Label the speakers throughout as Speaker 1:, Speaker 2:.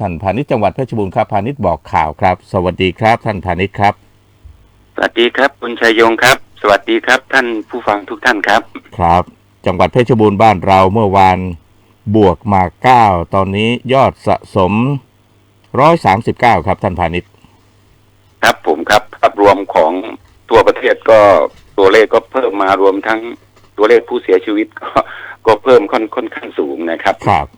Speaker 1: ท่านพาณิชย์จังหวัดเพชรบูรณ์ครับพาณิชย์บอกข่าวครับ สวัสดีครับ ท่านพาณิชย์ครับ
Speaker 2: สวัสดีครับคุณชัยยงครับ สวัสดีครับ ท่านผู้ฟังทุกท่านครับ
Speaker 1: ครับ จังหวัดเพชรบูรณ์บ้านเราเมื่อวานบวกมา9ตอนนี้ยอดสะสม139ครับ ท่านพาณิชย์
Speaker 2: ครับผมครับภาพรวมของตัวประเทศก็ตัวเลขก็เพิ่มมารวมทั้งตัวเลขผู้เสียชีวิตก็ก็เพิ่มค่อนค่อนข้างสูงนะครับ
Speaker 1: ครับ
Speaker 2: ครับครับ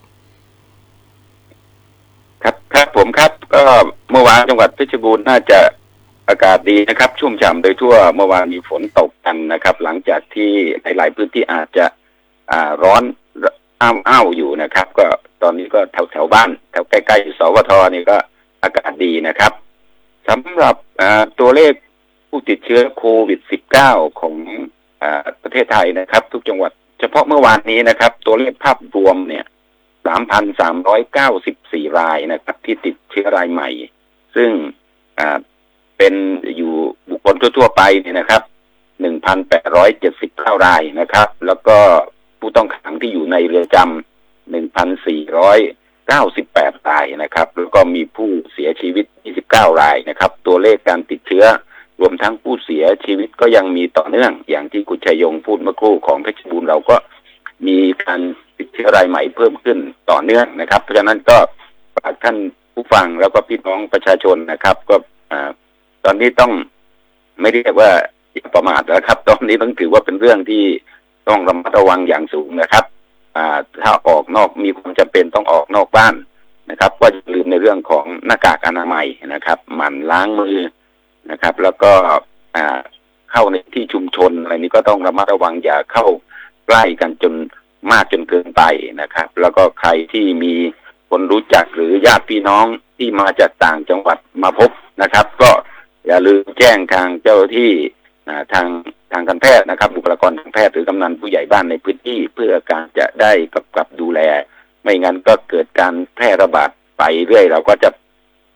Speaker 2: ผมครับก็เมื่อวานจังหวัดเพชรบูรณ์น่าจะอากาศดีนะครับ ชุ่มฉ่ำโดยทั่วเมื่อวานมีฝนตกกันนะครับ หลังจากที่หลาย ๆ พื้นที่อาจจะอ่าร้อนอ้าวอ้าวอยู่นะครับ ก็ตอนนี้ก็แถวแถวบ้านแถวใกล้ๆสวทนี่ก็อากาศดีนะครับสำหรับอ่าตัวเลขผู้ติดเชื้อโควิด -19 ของอาประเทศไทยนะครับ ทุกจังหวัด เฉพาะเมื่อวานนี้นะครับ ตัวเลขภาพรวมเนี่ย 3,394รายนะครับ ที่ติดเชื้อรายใหม่ ซึ่งเป็นอยู่บุคคลทั่ว ๆ ไปเนี่ยนะครับ1,879รายนะครับ แล้วก็ผู้ต้องขังที่อยู่ในเรือนจำ1,498รายนะครับ แล้วก็มีผู้เสียชีวิต29รายนะครับ ตัวเลขการติดเชื้อรวมทั้งผู้เสียชีวิตก็ยังมีต่อเนื่อง อย่างที่คุณชัยยงพูดเมื่อครู่ของเพชรบูรณ์เราก็มีการ ชื้อรายใหม่เพิ่มขึ้นต่อเนื่องนะครับ เพราะฉะนั้นก็ฝากท่านผู้ฟังแล้วก็พี่น้องประชาชนนะครับ ก็อตอนนี้ต้องไม่เรียกว่าประมาทนะครับ ตอนนี้ต้องถือว่าเป็นเรื่องที่ต้องระมัดระวังอย่างสูงนะครับถ้าออกนอกมีความจำเป็นต้องออกนอกบ้านนะครับ ก็อย่าลืมในเรื่องของหน้ากากอนามัยนะครับหมั่นล้างมือนะครับ แล้วก็เข้าในที่ชุมชนอะไรนี้ก็ต้องระมัดระวังอย่าเข้าใกล้กันจน มากจนเกินไปนะครับ แล้วก็ใครที่มีคนรู้จักหรือญาติพี่น้องที่มาจากต่างจังหวัดมาพบนะครับ ก็อย่าลืมแจ้งทางเจ้าที่ทางทางการแพทย์นะครับ บุคลากรทางแพทย์หรือกำนันผู้ใหญ่บ้านในพื้นที่เพื่อการจะได้กำกับดูแล ไม่งั้นก็เกิดการแพร่ระบาดไปเรื่อย เราก็จะ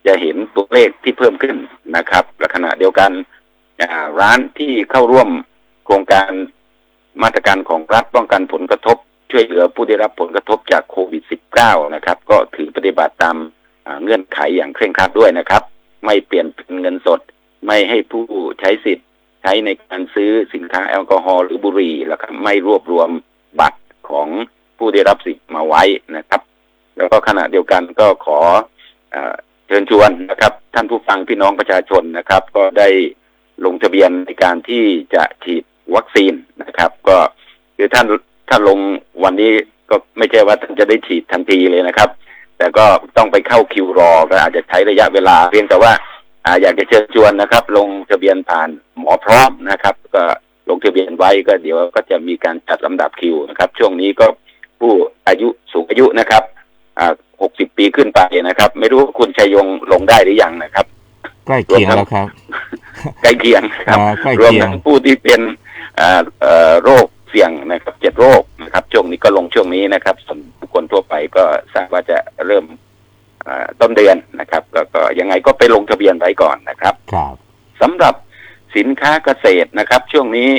Speaker 2: จะเห็นตัวเลขที่เพิ่มขึ้นนะครับและขณะเดียวกันร้านที่เข้าร่วมโครงการมาตรการของรัฐป้องกันผลกระทบ ช่วยเหลือผู้ได้รับผลกระทบจากโควิด -19 นะครับ ก็ถือปฏิบัติตามเงื่อนไขอย่างเคร่งครัดด้วยนะครับ ไม่เปลี่ยนเป็นเงินสด ไม่ให้ผู้ใช้สิทธิ์ใช้ในการซื้อสินค้าแอลกอฮอล์หรือบุหรี่แล้วก็ไม่รวบรวมบัตรของผู้ได้รับสิทธิ์มาไว้นะครับ แล้วก็ขณะเดียวกันก็ขอเชิญชวนนะครับ ท่านผู้ฟังพี่น้องประชาชนนะครับ ก็ได้ลงทะเบียนในการที่จะฉีดวัคซีนนะครับ ก็คือท่าน ถ้าลงวันนี้ก็ไม่ใช่ว่าท่านจะได้ฉีดทันทีเลยนะครับ แต่ก็ต้องไปเข้าคิวรอก็อาจจะใช้ระยะเวลา เพียงแต่ว่าอ่าอยากจะเชิญชวนนะครับ ลงทะเบียนผ่านหมอพร้อมนะครับ ก็ลงทะเบียนไว้ก็เดี๋ยวก็จะมีการจัดลำดับคิวนะครับ ช่วงนี้ก็ผู้อายุสูงอายุนะครับอ่าหกสิบปีขึ้นไปนะครับ ไม่รู้คุณชัยยงลงได้หรือยังนะครับ
Speaker 1: ใกล้เคียงแล้วครับ
Speaker 2: ใกล้เคียงครับ
Speaker 1: อ่าใกล้
Speaker 2: รวม
Speaker 1: เคีย
Speaker 2: ทั้
Speaker 1: ง
Speaker 2: งผู้ที่เป็นอ่าเอ่อโรคเสี่ยงนะครับเจ็ดโรคนะครับช่วงนี้ก็ลงช่วงนี้นะครับส่วนบุคคลทั่วไปก็ทราบว่าจะเริ่มอ่าต้นเดือนนะครับแล้วก็ยังไงก็ไปลงทะเบียนไว้ก่อนนะครับ
Speaker 1: ครับ
Speaker 2: สำหรับสินค้าเกษตรนะครับ ช่วงนี้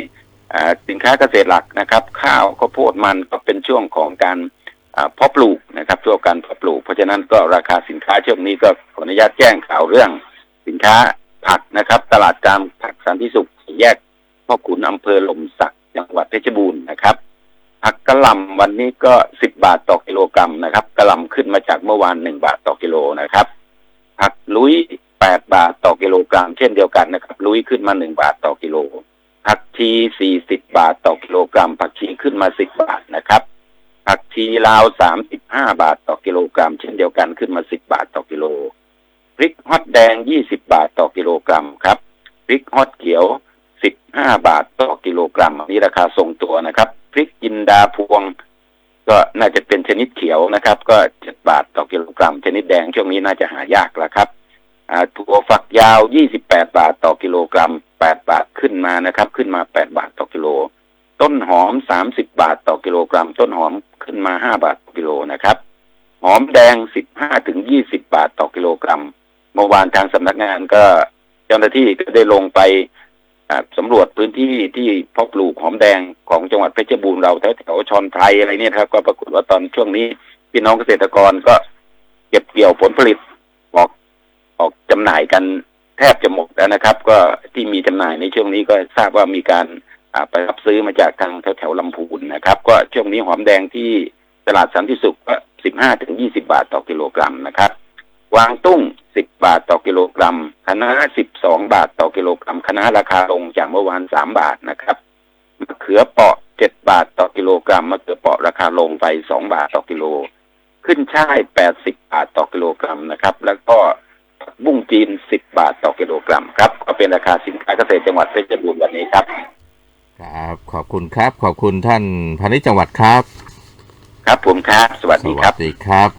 Speaker 2: อ่าสินค้าเกษตรหลักนะครับ ข้าวข้าวโพดมันก็เป็นช่วงของการอ่าเพาะปลูกนะครับช่วงการเพาะปลูก เพราะฉะนั้นก็ราคาสินค้าช่วงนี้ก็ขออนุญาตแจ้งข่าวเรื่อง สินค้าผักนะครับ ตลาดกลางผักสันติสุขแยกพ่อขุนอำเภอหลมสัก จังหวัดเพชรบูรณ์นะครับผักกะหล่ำวันนี้ก็สิบบาทต่อกิโลกรัมนะครับกะหล่ำขึ้นมาจากเมื่อวานหนึ่งบาทต่อกิโลนะครับ ผักลุยแปดบาทต่อกิโลกรัม เช่นเดียวกันนะครับ ลุยขึ้นมาหนึ่งบาทต่อกิโล ผักชีสี่สิบบาทต่อกิโลกรัม ผักชีขึ้นมาสิบบาทนะครับ ผักชีลาวสามสิบห้าบาทต่อกิโลกรัม เช่นเดียวกันขึ้นมาสิบบาทต่อกิโลพริกฮอตแดงยี่สิบบาทต่อกิโลกรัมครับพริกฮอตเขียว สิบห้าบาทต่อกิโลกรัมนี้ราคาทรงตัวนะครับ พริกจินดาพวง ก็น่าจะเป็นชนิดเขียวนะครับ ก็เจ็ดบาทต่อกิโลกรัม ชนิดแดงช่วงนี้น่าจะหายากแล้วครับถั่วฝักยาวยี่สิบแปดบาทต่อกิโลกรัมแปดบาทขึ้นมานะครับ ขึ้นมาแปดบาทต่อกิโล ต้นหอมสามสิบบาทต่อกิโลกรัม ต้นหอมขึ้นมาห้าบาทต่อกิโลนะครับหอมแดงสิบห้าถึงยี่สิบบาทต่อกิโลกรัม เมื่อวานทางสำนักงานก็เจ้าหน้าที่ก็ได้ลงไป สำรวจพื้นที่ที่เพาะปลูกหอมแดงของจังหวัดเพชรบูรณ์เราแถวแถวชอนไพรอะไรเนี่ยครับ ก็ปรากฏว่าตอนช่วงนี้พี่น้องเกษตรกรก็เก็บเกี่ยวผลผลิตออกออกจำหน่ายกันแทบจะหมดแล้วนะครับ ก็ที่มีจำหน่ายในช่วงนี้ก็ทราบว่ามีการไปรับซื้อมาจากทางแถวแถวๆลำพูนนะครับ ก็ช่วงนี้หอมแดงที่ตลาดสันติสุขก็สิบห้าถึงยี่สิบาทต่อกิโลกรัมนะครับ วางตุ้งสิบบาทต่อกิโลกรัมคะน้าสิบสองบาทต่อกิโลกรัมคะน้าราคาลงจากเมื่อวานสามบาทนะครับมะเขือเปราะเจ็ดบาทต่อกิโลกรัมมะเขือเปราะราคาลงไปสองบาทต่อกิโล ขึ้นช่ายแปดสิบบาทต่อกิโลกรัมนะครับ แล้วก็ผักบุ้งจีนสิบบาทต่อกิโลกรัมครับก็เป็นราคาสินค้าเกษตรจังหวัดเพชรบูรณ์วันนี้ครับ
Speaker 1: ครับ ขอบคุณครับ ขอบคุณท่านพาณิชย์จังหวัดครับ
Speaker 2: ครับผมครับ สวัส
Speaker 1: ส
Speaker 2: ดีค
Speaker 1: วั
Speaker 2: รับ
Speaker 1: สดีครับ